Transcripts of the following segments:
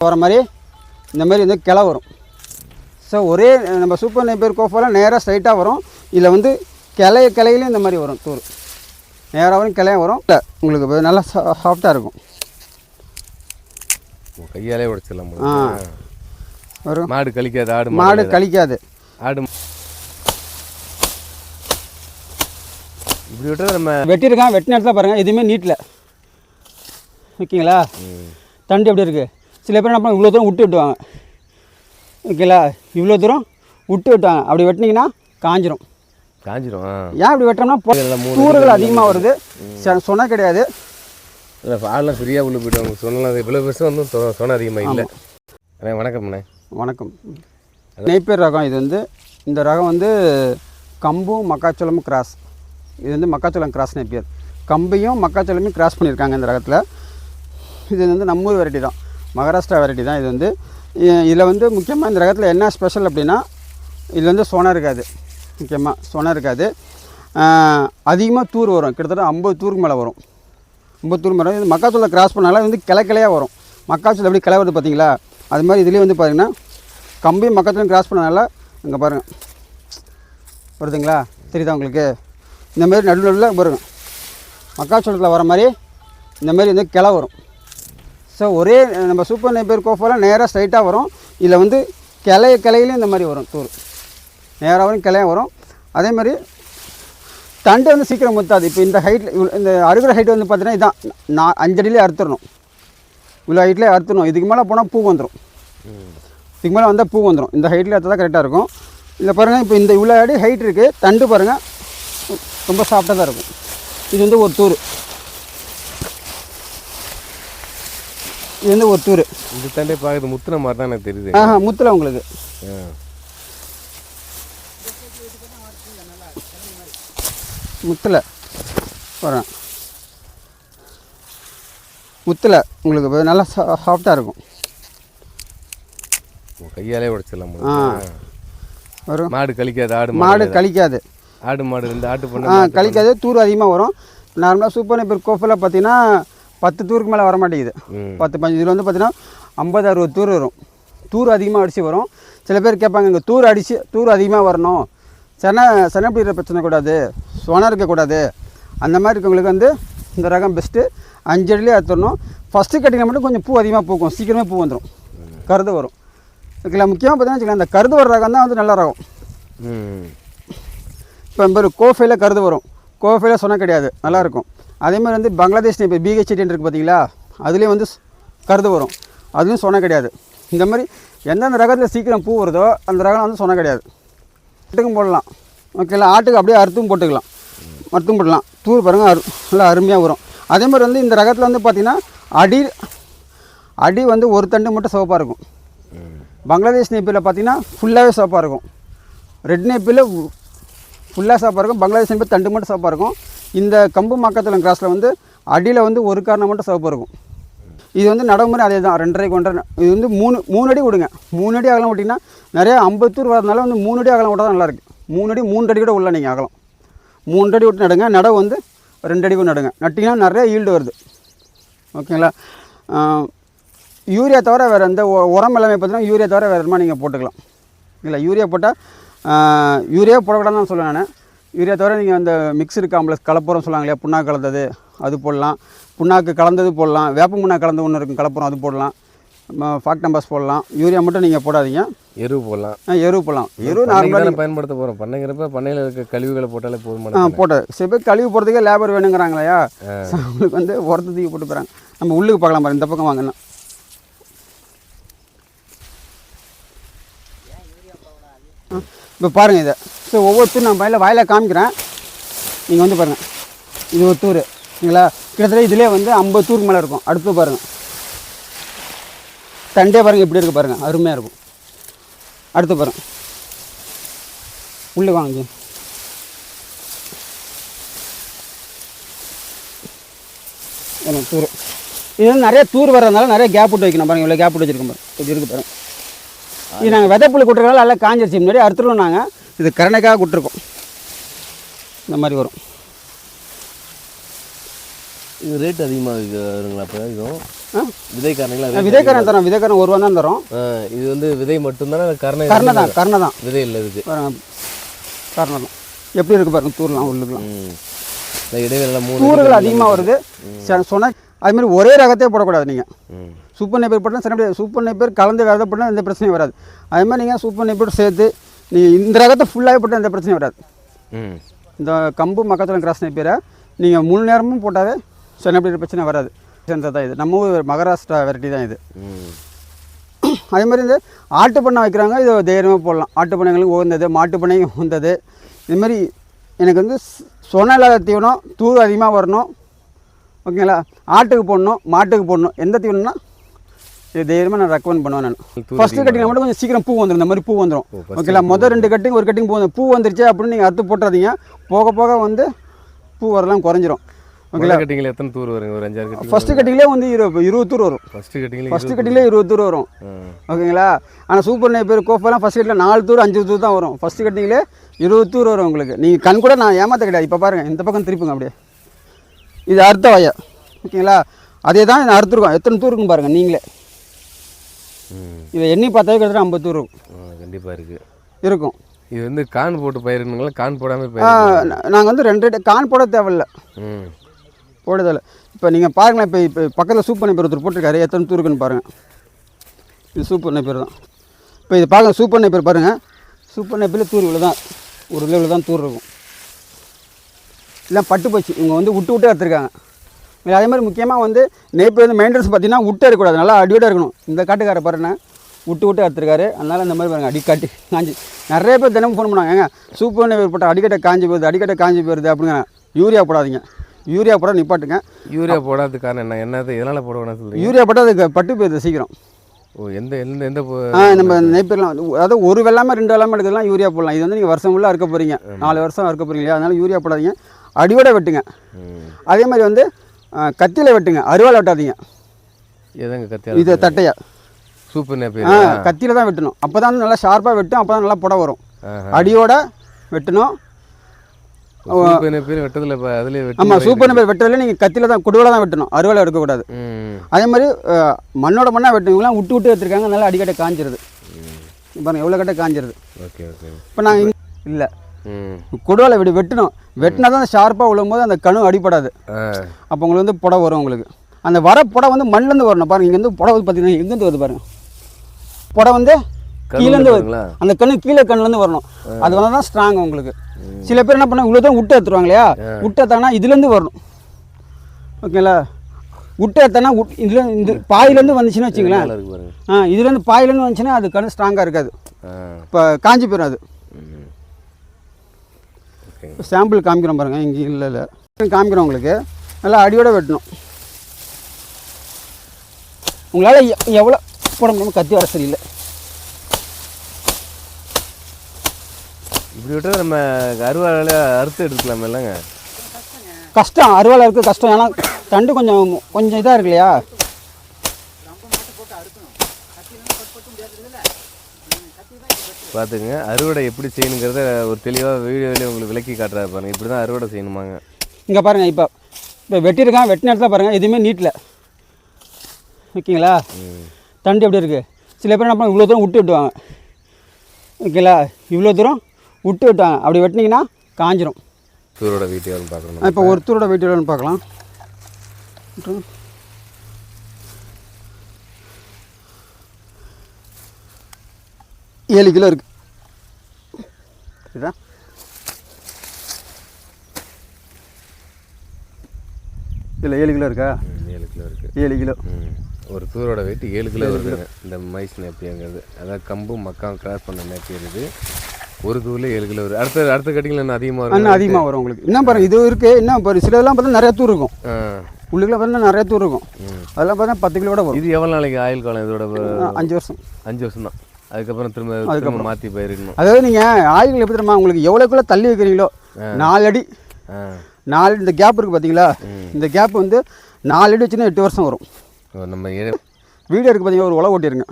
வர மாதிரி இந்த மாதிரி வந்து கிளை வரும். ஸோ ஒரே நம்ம சூப்பர் நெய்பர் கோஃபாலாம் நேராக ஸ்ட்ரைட்டாக வரும். இதில் வந்து கிளைய கிளையிலையும் இந்த மாதிரி வரும் தூர். நேராக வரும் கிளையும் வரும். இல்லை உங்களுக்கு நல்லா சாஃப்டாக இருக்கும். கையாலே உடைச்சிடலாம். ஆ. வரும் மாடு கழிக்காது ஆடு மாடு கழிக்காது. ஆடு இப்படி விட்டா நம்ம வெட்டியிருக்கான் வெட்டின இடத்துல பாருங்கள் எதுவுமே நீட்டில். ஓகேங்களா? தண்டு எப்படி இருக்குது சில பேர் என்ன பண்ண இவ்வளோ தூரம் விட்டு விட்டுவாங்க ஓகேங்களா இவ்வளோ தூரம் விட்டு விட்டுவாங்க அப்படி வெட்டினீங்கன்னா காஞ்சிரும். காஞ்சிரும். ஏன் அப்படி வெட்டோம்னா தூறுகள் அதிகமாக வருது. சொன்ன கிடையாது. இல்லை ஆள்லாம் ஃப்ரீயாக உள்ள போயிட்டு அவங்க சொன்னலாம். இவ்வளோ பெருசு வந்து சொன்ன அதிகமாக இல்லை. அண்ணே வணக்கம்ண்ணே வணக்கம். நெய்ப்பேர் ரகம் இது வந்து இந்த ரகம் வந்து கம்பும் மக்காச்சோளமும் கிராஸ். இது வந்து மக்காச்சோளம் கிராஸ் நெய்ப்பேர். கம்பையும் மக்காச்சோளமையும் கிராஸ் பண்ணியிருக்காங்க இந்த ரகத்தில். இது வந்து நம்மூர் வெரைட்டி தான். மகாராஷ்டிரா வெரைட்டி தான் இது வந்து. இதில் வந்து முக்கியமாக இந்த ரகத்தில் என்ன ஸ்பெஷல் அப்படின்னா இதில் வந்து சொனை இருக்காது. முக்கியமாக சொனை இருக்காது. அதிகமாக தூர் வரும். கிட்டத்தட்ட ஐம்பது தூருக்கு மேலே வரும். ஐம்பது தூர் மேலே இது மக்காச்சோளம் கிராஸ் பண்ணால வந்து கிளக்கிளையாக வரும். மக்காச்சோளம் எப்படி கிளை வருது பார்த்தீங்களா? அது மாதிரி இதுலேயும் வந்து பார்த்தீங்கன்னா கம்பியும் மக்காச்சோளம் கிராஸ் பண்ணனால இங்கே பாருங்கள் வருதுங்களா? தெரியுதா உங்களுக்கு? இந்த மாதிரி நடுநடுவில் நடுவில் மக்காச்சோளத்தில் வர மாதிரி இந்த மாதிரி வந்து கிளை வரும். ஸோ ஒரே நம்ம சூப்பர் நெய்பர் கோஃபாலாம் நேராக ஸ்ட்ரைட்டாக வரும். இதில் வந்து கிளைய கிளையிலையும் இந்த மாதிரி வரும் தூர் நேராக வரும் கிளையும் வரும். அதே மாதிரி தண்டு வந்து சீக்கிரம் முத்தாது. இப்போ இந்த ஹைட்டில் இந்த அறுக்கிற ஹைட் வந்து பார்த்தீங்கன்னா இதான். நான் அஞ்சடியிலே அறுத்துடணும். இவ்வளோ ஹைட்லேயே அறுத்துடணும். இதுக்கு மேலே போனால் பூ வந்துடும் இதுக்கு மேலே வந்தால் பூ வந்துடும் இந்த ஹைட்டில் அறுத்தா தான் கரெக்டாக இருக்கும். இதில் பாருங்கள் இப்போ இந்த இவ்வளோ அடி ஹைட் இருக்குது தண்டு பாருங்கள் ரொம்ப சாஃப்டாக தான் இருக்கும். இது வந்து ஒரு தூர் இது வந்து ஒரு தூர் இந்த தண்டே பார்க்குறது முத்துன மாதிரி தான் எனக்கு தெரியுது. ஆஹா முத்தில் உங்களுக்கு. ஆ. முத்தில். வரேன் முத்தில் உங்களுக்கு இப்ப நல்லா சாஃப்டாக இருக்கும். கையாலே உடைச்சிடலாம். ஆ. ஆ. வரும். மாடு கழிக்காது ஆடு மாடு கழிக்காது. ஆடு மாடு ரெண்டு ஆட்டு ஆ பண்ண கழிக்காது. தூர் அதிகமாக வரும். நார்மலாக சூப்பர் நெப்பர் கோஃபில் பார்த்தீங்கன்னா பத்து தூருக்கு மேலே வர மாட்டேங்குது. பத்து பஞ்சு இதில் வந்து பார்த்தீங்கன்னா ஐம்பது அறுபது தூர் வரும். தூர் அதிகமாக அடித்து வரும். சில பேர் கேட்பாங்க இங்கே தூர் அடித்து தூர் அதிகமாக வரணும். சென செனப்பிடிக்கிற பிரச்சனை கூடாது. சொன இருக்கக்கூடாது அந்த மாதிரி இருக்கவங்களுக்கு வந்து இந்த ரகம் பெஸ்ட்டு அஞ்சு அடியிலே அறுத்துடணும் ஃபஸ்ட்டு கட்டிங்கில் மட்டும் கொஞ்சம் பூ அதிகமாக பூக்கும். சீக்கிரமே பூ வந்துடும் கருது வரும். இதுல முக்கியமாக பார்த்தீங்கன்னா இந்த கருது வர ரகம் தான் வந்து நல்ல ரகம். இப்போ பேர் கோஃபைல கருது வரும். கோஃபைல சொன்ன கிடையாது. நல்லாயிருக்கும் அதே மாதிரி வந்து பங்களாதேஷ் இப்போ பிஹெச்டின்னு இருக்குது பார்த்தீங்களா அதுலேயும் வந்து கருது வரும். அதுலேயும் சொன்ன கிடையாது. இந்த மாதிரி எந்தெந்த ரகத்தில் சீக்கிரம் பூ வருதோ அந்த ரகம் வந்து சொன்ன கிடையாது. ஆட்டுக்கும் போடலாம். ஓகேங்களா ஆட்டுக்கு அப்படியே அறுத்தும் போட்டுக்கலாம். அறுத்தும் போடலாம். தூர் பாருங்கள் அரு நல்லா அருமையாக வரும். அதே மாதிரி வந்து இந்த ரகத்தில் வந்து பார்த்திங்கன்னா அடி அடி வந்து ஒரு தண்டு மட்டும் சிவப்பாக இருக்கும். பங்களாதேஷ் நேப்பியில் பார்த்தீங்கன்னா ஃபுல்லாகவே சிவப்பாக இருக்கும். ரெட் நெப்பியில் ஃபுல்லாக சாப்பாக இருக்கும். பங்களாதேஷ் நேப்பில் தண்டு மட்டும் சாப்பாக இருக்கும். இந்த கம்பு மாக்கத்தலம் கிராஸில் வந்து அடியில் வந்து ஒரு காரணம் மட்டும் சிவப்பாக இருக்கும். இது வந்து நடைமுறை அதே தான் ரெண்டரை கொண்டரை இது வந்து மூணு மூணு அடி விடுங்க மூணு அடி அகலம் விட்டிங்கன்னா நிறையா ஐம்பத்தூர் வரதுனால வந்து மூணு அடி அகலம் விட்டால் தான் நல்லாயிருக்கு மூணு அடி மூன்று அடி கூட உள்ள நீங்கள் அகலம். மூன்று அடி விட்டு நடுங்க நடவு வந்து ரெண்டு அடி கூட நடுங்க. நட்டிங்கன்னா நிறைய ஈல்டு வருது. ஓகேங்களா? யூரியா தவிர வேறு எந்த உரம் எல்லாமே பார்த்தீங்கன்னா யூரியா தவிர வேறு எதுமா நீங்கள் போட்டுக்கலாம். இல்லை யூரியா போட்டால் யூரியா போடக்கூடாதுன்னு தான் சொல்லுவேன் நான். யூரியா தவிர நீங்கள் அந்த மிக்சடு காம்ப்ளெக்ஸ் கலப்புரம் சொல்லுவாங்க இல்லையா? புண்ணாக்கு கலந்தது அது போடலாம். புண்ணாக்கு கலந்தது போடலாம். வேப்ப புண்ணாக்கு கலந்து ஒன்று இருக்கும் கலப்புரம் அது போடலாம். ஃபாக்டம்பஸ் போடலாம். யூரியா மட்டும் நீங்கள் போடாதீங்க. எரு போடலாம். ஆ, எரு போடலாம். எரு நார்மலாக பயன்படுத்த போகிறோம் பண்ணைங்கிறப்ப பண்ணையில் இருக்க கழிவுகளை போட்டாலே ஆ போதுமான போட்டு சில பேர் கழுவி போகிறதுக்கே லேபர் வேணுங்கிறாங்களையா அவங்களுக்கு வந்து உரத்தை தூக்கி போட்டு போகிறாங்க நம்ம உள்ளுக்கு பார்க்கலாம் பாருங்க. இந்த பக்கம் வாங்கணும் இப்போ பாருங்கள் இதை. ஸோ ஒவ்வொருத்தரும் நான் வயலில் வாயில காமிக்கிறேன். நீங்கள் வந்து பாருங்கள் இது ஒரு தூர் சரிங்களா கிட்டத்தட்ட இதிலே வந்து ஐம்பது தூருக்கு மேலே இருக்கும். அடுத்து பாருங்கள் தண்டே பாருங்கள் எப்படி இருக்குது பாருங்கள் அருமையாக இருக்கும். அடுத்து பாருங்கள் உள்ளே வாங்க. எனக்கு தூர் இது வந்து நிறைய தூர் வர்றதுனால நிறைய கேப் விட்டு வைக்கணும் பாருங்க. இவ்வளோ கேப் விட்டு வச்சிருக்கோம் பாருங்க. இப்படி இருக்குது பாருங்கள் இது நாங்கள் விதைப்புள்ளி கொட்டுறதுனால நல்லா காஞ்சிருச்சு. முன்னாடி அறுத்துருவோம் நாங்கள் இது கரணைக்காக கொட்டிருக்கோம் இந்த மாதிரி வரும். இது ரேட் அதிகமாக வருங்களா அப்போ? இதுவும்? விதைக்காரங்களா விதைக்காரன் தரோம். விதைக்காரன் ஒரு ரூபா தான் தரோம் இது வந்து விதை மட்டும்தானே? கரணை கரணை தான் கரணை தான். விதை இல்லை இதுக்கு. கரணை தான். எப்படி இருக்கு பாருங்க தூர்லாம் உள்ளுக்கலாம். தூறுகள் அதிகமாக வருது. சொன்னால் அது மாதிரி ஒரே ரகத்தையே போடக்கூடாது நீங்கள் சூப்பர் நெப்பர் போட்டால் சில பேர் சூப்பர் நெப்பர் கலந்து விதை போட்டால் எந்த பிரச்சனையும் வராது. அதே மாதிரி நீங்கள் சூப்பர் நெப்பர் சேர்த்து நீங்கள் இந்த ரகத்தை ஃபுல்லாகவே போட்டால் எந்த பிரச்சனையும் வராது. ம். இந்த கம்பு மக்காச்சோளம் கிராஸ் நெப்பரை நீங்கள் முழு நேரமும் போட்டாவே சின்ன பிரச்சனை வராது. சேர்ந்தது தான் இது. நம்ம ஊர் மகாராஷ்டிரா வெரைட்டி தான் இது. அதே மாதிரி இந்த ஆட்டு பண்ணை வைக்கிறாங்க இது தைரியமாக போடலாம். ஆட்டு பண்ணைங்களுக்கு உகந்தது மாட்டு பண்ணைக்கும் உகந்தது. இது மாதிரி எனக்கு வந்து சொன இல்லாத தீவனம் தூர் அதிகமாக வரணும். ஓகேங்களா? ஆட்டுக்கு போடணும் மாட்டுக்கு போடணும். எந்த தீவனம்னா இது தைரியமாக நான் ரெக்கமெண்ட் பண்ணுவேன் நான். ஃபஸ்ட்டு கட்டிங் மட்டும் கொஞ்சம் சீக்கிரம் பூ வந்துடும் இந்த மாதிரி பூ வந்துடும் ஓகேங்களா? மொதல் ரெண்டு கட்டிங் ஒரு கட்டிங் பூ வந்து பூ வந்துருச்சு அப்படின்னு நீங்கள் அறுத்து போட்டுறாதீங்க. போக போக வந்து பூ வரலாம் குறைஞ்சிரும். ஓகேங்களா? கட்டிங்கில் எத்தனை தூர் வருங்க? ஒரு அஞ்சாறு கட்டிங் ஃபஸ்ட்டு கட்டிங்லேயே வந்து இருபது இருபது தூர் வரும். ஃபஸ்ட்டு கட்டிங்கில் ஃபஸ்ட்டு கட்டிங்லேயே இருபது தூர் வரும். ஓகேங்களா? ஆனால் சூப்பர் நெய்பர் கோஃபெல்லாம் ஃபஸ்ட் கட்டில் நாலு தூர் அஞ்சு தூர் தான் வரும். ஃபஸ்ட்டு கட்டிங்லே இருபது தூர் வரும் உங்களுக்கு. நீங்கள் கண் கூட நான் ஏமாத்த கிடையாது. இப்போ பாருங்கள் இந்த பக்கம் திருப்புங்க அப்படியே. இது அறுத்த வய. ஓகேங்களா? அதே தான் அறுத்துருக்கோம். எத்தனை தூர் இருக்குன்னு பாருங்கள் நீங்களே. இதை எண்ணி பார்த்தாவே கிட்டத்தட்ட ஐம்பது தூர் இருக்கும் கண்டிப்பாக இருக்குது இருக்கும். இது வந்து கான் போட்டு பயிருங்களா கான் போடாமல் நாங்கள் வந்து ரெண்டு கான் போட தேவையில்ல. ம். போடுறதில்ல இப்போ நீங்கள் பாருங்களேன் இப்போ இப்போ பக்கத்தில் சூப்பர் நெய்பர் ஒருத்தர் போட்டிருக்காரு. எத்தனை தூர் இருக்குன்னு பாருங்கள் இது சூப்பர் நெய்பர் தான். இப்போ இது பாருங்க சூப்பர் நெய்பர் பாருங்கள் சூப்பர் நெய்பரில் தூர் இவ்வளோ தான். ஒரு இவ்வளோ தான் தூர் இருக்கும். இல்லை பட்டு போச்சு இவங்க வந்து விட்டு விட்டு எடுத்துருக்காங்க. அதே மாதிரி முக்கியமாக வந்து நெய்ப்பர் வந்து மெயின்டெனன்ஸ் பார்த்தீங்கன்னா விட்டு இருக்கக்கூடாது. நல்லா அடியோட இருக்கணும். இந்த காட்டுக்கார பாருங்க விட்டு விட்டு எடுத்துருக்காரு. அதனால் இந்த மாதிரி பாருங்க அடிக்காட்டி காஞ்சி. நிறைய பேர் தினமும் ஃபோன் பண்ணாங்க ஏங்க சூப்பர் நெய்பர் போட்டால் அடிக்கட்டை காஞ்சி போகுது அடிக்கட்டை காஞ்சி போயிருது அப்படிங்க யூரியா போடாதீங்க. யூரியா போட நிப்பாட்டுங்க. யூரியா போடாதது காரணம் என்ன என்னது எதனால் போட வேணாம் சொல்றீங்க? யூரியா போட்டால் அதுக்கு பட்டு போயிருது சீக்கிரம். ஓ எந்த எந்த எந்த ஆ நம்ம நெய்ப்பர்லாம் அதாவது ஒரு வெள்ளாமல் ரெண்டு வெள்ளாமல் எடுக்கிறதுலாம் யூரியா போடலாம். இது வந்து நீங்கள் வருஷம் ஃபுல்லாக இருக்க போகிறீங்க நாலு வருஷம் இருக்க போகிறீங்க இல்லையா? அதனால் யூரியா போடாதீங்க. அடியோட வெட்டுங்க. அதே மாதிரி வந்து கத்தியில் வெட்டுங்க. அருவாள் வெட்டாதீங்க. எதங்க கத்தியால் இது தட்டையா. சூப்பர் ஆ கத்தியில் தான் வெட்டணும். அப்போ தான் நல்லா ஷார்ப்பாக வெட்டும் அப்போ தான் நல்லா புடை வரும். அடியோட வெட்டணும். வெட்டதில் ஆமாம் சூப்பர் நம்பர் வெட்டுறதுல நீங்கள் கத்தியில் தான் குடுவில் தான் வெட்டணும். அருவாள் எடுக்கக்கூடாது. அதே மாதிரி மண்ணோட மண்ணாக வெட்டுவீங்களாம் விட்டு விட்டு எடுத்துருக்காங்க. நல்லா அடிக்கட்டை காஞ்சிருது. எவ்வளோ கட்ட காஞ்சிருது. Okay okay. இப்போ நாங்கள் இல்லை. கொடுவாலை விடு வெட்டணும். வெட்டினா தான் ஷார்ப்பாக விழும்போது அந்த கணு அடிபடாது. ஆ. அப்போ உங்களுக்கு வந்து புடை வரும் உங்களுக்கு. அந்த வர புடை வந்து மண்ணிலேருந்து வரணும். பாருங்க இங்கேருந்து புடை வந்து பார்த்தீங்கன்னா எங்கேருந்து வருது பாருங்க. புடை வந்து கீழேருந்து வருது? அந்த கண்ணு கீழே கண்ணுலேருந்து வரணும். அது வந்து தான் ஸ்ட்ராங் உங்களுக்கு சில பேர் என்ன பண்ணாங்க இவ்வளோ தான் விட்டு எடுத்துருவாங்க இல்லையா? விட்டு எடுத்தாங்கன்னா இதுலேருந்து வரணும். ஓகேங்களா? விட்டு எடுத்தானா இதில் இந்த பாயிலேருந்து வந்துச்சுன்னு வச்சுங்களேன். ஆ இதுலேருந்து பாயிலேருந்து வந்துச்சுன்னா அது கண்ணு ஸ்ட்ராங்காக இருக்காது. இப்போ காஞ்சி போயிடும் அது. ஓகே சாம்பிள் காமிக்கிறோம் பாருங்கள் இங்கே இல்லை இல்லை. காமிக்கிறோம் உங்களுக்கு. நல்லா அடியோட வெட்டணும். உங்களால் எவ்வளோ போட முடியுமோ கத்தி வர சரியில்லை. இப்படி விட்டா நம்ம அருவாளால அறுத்து எடுத்துக்கலாம் இல்லைங்க? கஷ்டம் அறுவாலை இருக்குது கஷ்டம். ஏன்னா தண்டு கொஞ்சம் கொஞ்சம் இதாக இருக்கு இல்லையா? பார்த்துங்க அறுவடை எப்படி செய்யணுங்கிறத ஒரு தெளிவாக வீடியோவிலே உங்களுக்கு விளக்கி காட்டுறாரு பாருங்க. இப்படி தான் அறுவடை செய்யணுமாங்க. இங்கே பாருங்கள் இப்போ இப்போ வெட்டியிருக்கான் வெட்டின இடத்துல பாருங்கள் எதுவுமே நீட்டில். ஓகேங்களா? தண்டு எப்படி இருக்குது சில பேர் என்ன இவ்வளோ தூரம் விட்டு விட்டுவாங்க ஓகேங்களா? இவ்வளோ தூரம் விட்டு விட்டுவாங்க அப்படி வெட்டினீங்கன்னா காஞ்சிரும். சூரோட வீட்டையாலும் பார்க்கணும். இப்போ ஒருத்தரோட வெயிட் எவ்வளோன்னு பார்க்கலாம். ஏழு கிலோ இருக்கு. இதா? இதில் ஏழு கிலோ இருக்கா? ஏழு கிலோ இருக்குது ஏழு கிலோ. ஒரு தூரோட வெயிட் ஏழு கிலோ வருதுங்க. இந்த மைஸ் நேப்பியங்கிறது. அதாவது கம்பு மக்கா கிராஸ் பண்ண நேப்பியர் இது ஒரு தூரில் ஏழு கிலோ வருது. அடுத்த அடுத்த கட்டிங்கில் இன்னும் அதிகமாக வரும் இன்னும் அதிகமாக வரும் உங்களுக்கு. என்ன பாருங்க இது இருக்குது என்ன பாரு சில இதெல்லாம் பார்த்தா நிறைய தூர் இருக்கும். உள்ளுக்குள்ள பார்த்தா நிறைய தூர் இருக்கும். அதெல்லாம் பார்த்தா பத்து கிலோட வரும். இது எவ்வளோ நாளைக்கு ஆயுள் காலம் இதோட அஞ்சு வருஷம். அஞ்சு வருஷம் தான் அதுக்கப்புறம் திரும்ப திரும்ப மாற்றி பயிரிடணும் அதாவது நீங்கள் ஆயில்கள் எப்படி தெரியுமா உங்களுக்கு எவ்வளோக்குள்ள தள்ளி வைக்கிறீங்களோ நாலு அடி. ஆ. நாலு இந்த கேப் இருக்குது பார்த்தீங்களா இந்த கேப் வந்து நாலு அடி வச்சுன்னா எட்டு வருஷம் வரும். நம்ம வீடு இருக்குது பார்த்தீங்கன்னா ஒரு உழவு ஓட்டிருங்க.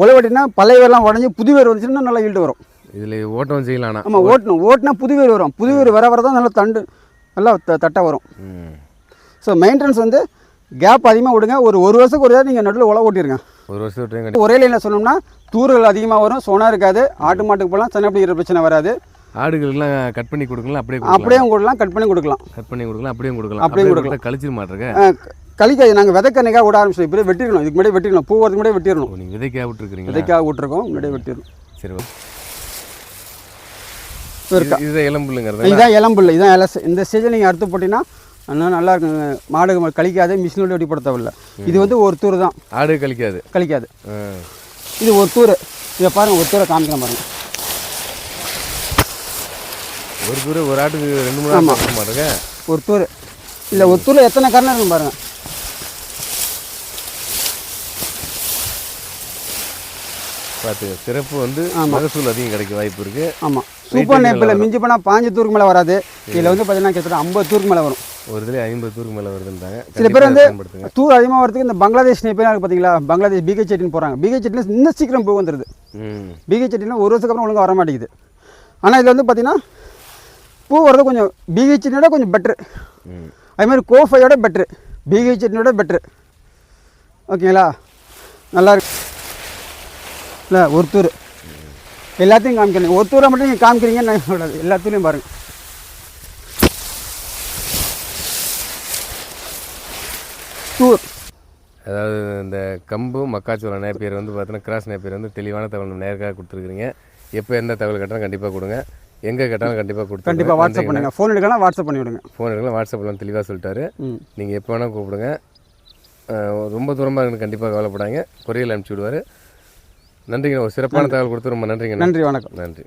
உழவு ஓட்டினா பழைய வேர்லாம் உடஞ்சி புது வேர் வந்துச்சுன்னா நல்லா ஈல்டு வரும். இதில் ஓட்டம் செய்யலாம்னா ஆமாம் ஓட்டணும். ஓட்டினா புது வேர் வரும். புது வேர் வர வர தான் நல்லா தண்டு நல்லா தட்டை வரும். ஸோ மெயின்டெனன்ஸ் வந்து கேப் அதிகமாக விடுங்க. ஒரு ஒரு வருஷத்துக்கு ஒரு நீங்கள் நடுவில் உழவு ஓட்டிருங்க. ஒரு கண்டி- ஒரே லைனில் சொன்னோம்னா தூறுகள் அதிகமாக வரும் சொனா இருக்காது. ஆட்டு மாட்டுக்கு போகலாம் சின்னப்படி இருக்கிற பிரச்சனை வராது. ஆடுகளுக்கெல்லாம் கட் பண்ணி கொடுக்கலாம் அப்படியே அப்படியே கொடுக்கலாம் கட் பண்ணி கொடுக்கலாம். கட் பண்ணி கொடுக்கலாம் அப்படியே கொடுக்கலாம். அப்படியே கொடுக்கலாம். கழிச்சிட மாட்டிருக்க கழிக்காது நாங்கள் விதைக்கண்ணிக்காக விட ஆரம்பிச்சோம். இப்படியே வெட்டிடணும். இதுக்கு முன்னாடி வெட்டிடணும். பூ வரதுக்கு முன்னாடி வெட்டிடணும். நீங்கள் விதைக்காக விட்டுருக்கீங்களா? விதைக்காக விட்டுருக்கோம். முன்னாடியே வெட்டிடணும். சரி இதுதான் இளம்புல்லுங்கிறது இதான் இளம்புல் இதான் இலசு இந்த ஸ்டேஜில் நீங்கள் அறுத்து போட்டிங்கன்னா இன்னும் நல்லா இருக்குங்க மாடு கழிக்காது மிஷினோட வெட்டி போட தேவையில்ல இது வந்து ஒரு தூர் தான். ஆடு கழிக்காது. கழிக்காது. இது ஒரு தூர் இதை பாருங்கள் ஒரு தூரை காமிக்கிறேன் பாருங்கள் ஒரு தூரம் ஒரு ஆட்டுக்கு ரெண்டு மூணு கொடுக்க மாட்டேங்க? ஒரு தூர் இல்லை ஒரு தூரில் எத்தனை கரணம் இருக்கும் பாருங்கள் பார்த்துங்க சிறப்பு வந்து மகசூல் அதிகம் கிடைக்க வாய்ப்பு இருக்கு. ஆமாம் சூப்பர் நேப்பில் மிஞ்சி போனால் பாஞ்சு தூருக்கு மேலே வராது. இதில் வந்து பார்த்தீங்கன்னா கிட்டத்தட்ட ஐம்பது தூருக்கு மேலே வரும். ஒரு இதுல ஐம்பது தூருக்கு மேலே வருதுன்றாங்க. சில பேர் வந்து தூர் அதிகமாக வரதுக்கு இந்த பங்களாதேஷ் இருக்குது பார்த்தீங்களா பங்களாதேஷ் பிகே செட்டின்னு போகிறாங்க பிகே செட்டில் இன்னும் சீக்கிரம் பூ வந்துடுது பிகே செட்டிலாம் ஒரு வருஷத்துக்கு அப்புறம் ஒழுங்காக வர மாட்டேங்குது ஆனால் இதில் வந்து பார்த்தீங்கன்னா பூ வரது கொஞ்சம் பிகே செட்டினோட கொஞ்சம் பெட்ரு ம். அது மாதிரி கோஃபையோட பெட்ரு பிகே செட்டினோட பெட்ரு ஓகேங்களா? நல்லா இருக்கு. இல்லை ஒரு தூர் எல்லாத்தையும் காமிக்கணும் ஒரு தூரை மட்டும் நீங்கள் காமிக்கிறீங்கன்னு நான் சொல்லக்கூடாது எல்லா தூரையும் பாருங்கள் தூர் அதாவது இந்த கம்பு மக்காச்சோளம் நேப்பியர் வந்து பார்த்தீங்கன்னா கிராஸ் நேப்பியர் வந்து தெளிவான தகவல் நேருக்காக கொடுத்துருக்குறீங்க. எப்போ எந்த தகவல் கேட்டாலும் கண்டிப்பாக கொடுங்க. எங்கே கேட்டாலும் கண்டிப்பாக கொடுத்து கண்டிப்பாக வாட்ஸ்அப் பண்ணுங்கள் ஃபோன் எடுக்கலாம் வாட்ஸ்அப் பண்ணி விடுங்க ஃபோன் எடுக்கலாம் வாட்ஸ்அப்லாம் தெளிவாக சொல்லிட்டாரு. நீங்கள் எப்போ வேணால் கூப்பிடுங்க. ரொம்ப தூரமாக இருந்து கண்டிப்பாக கவலைப்படாங்க கொரியல் அனுப்பிச்சி விடுவார். நன்றிங்க. ஒரு சிறப்பான தகவல் கொடுத்து ரொம்ப நன்றிங்க. நன்றி. வணக்கம். நன்றி.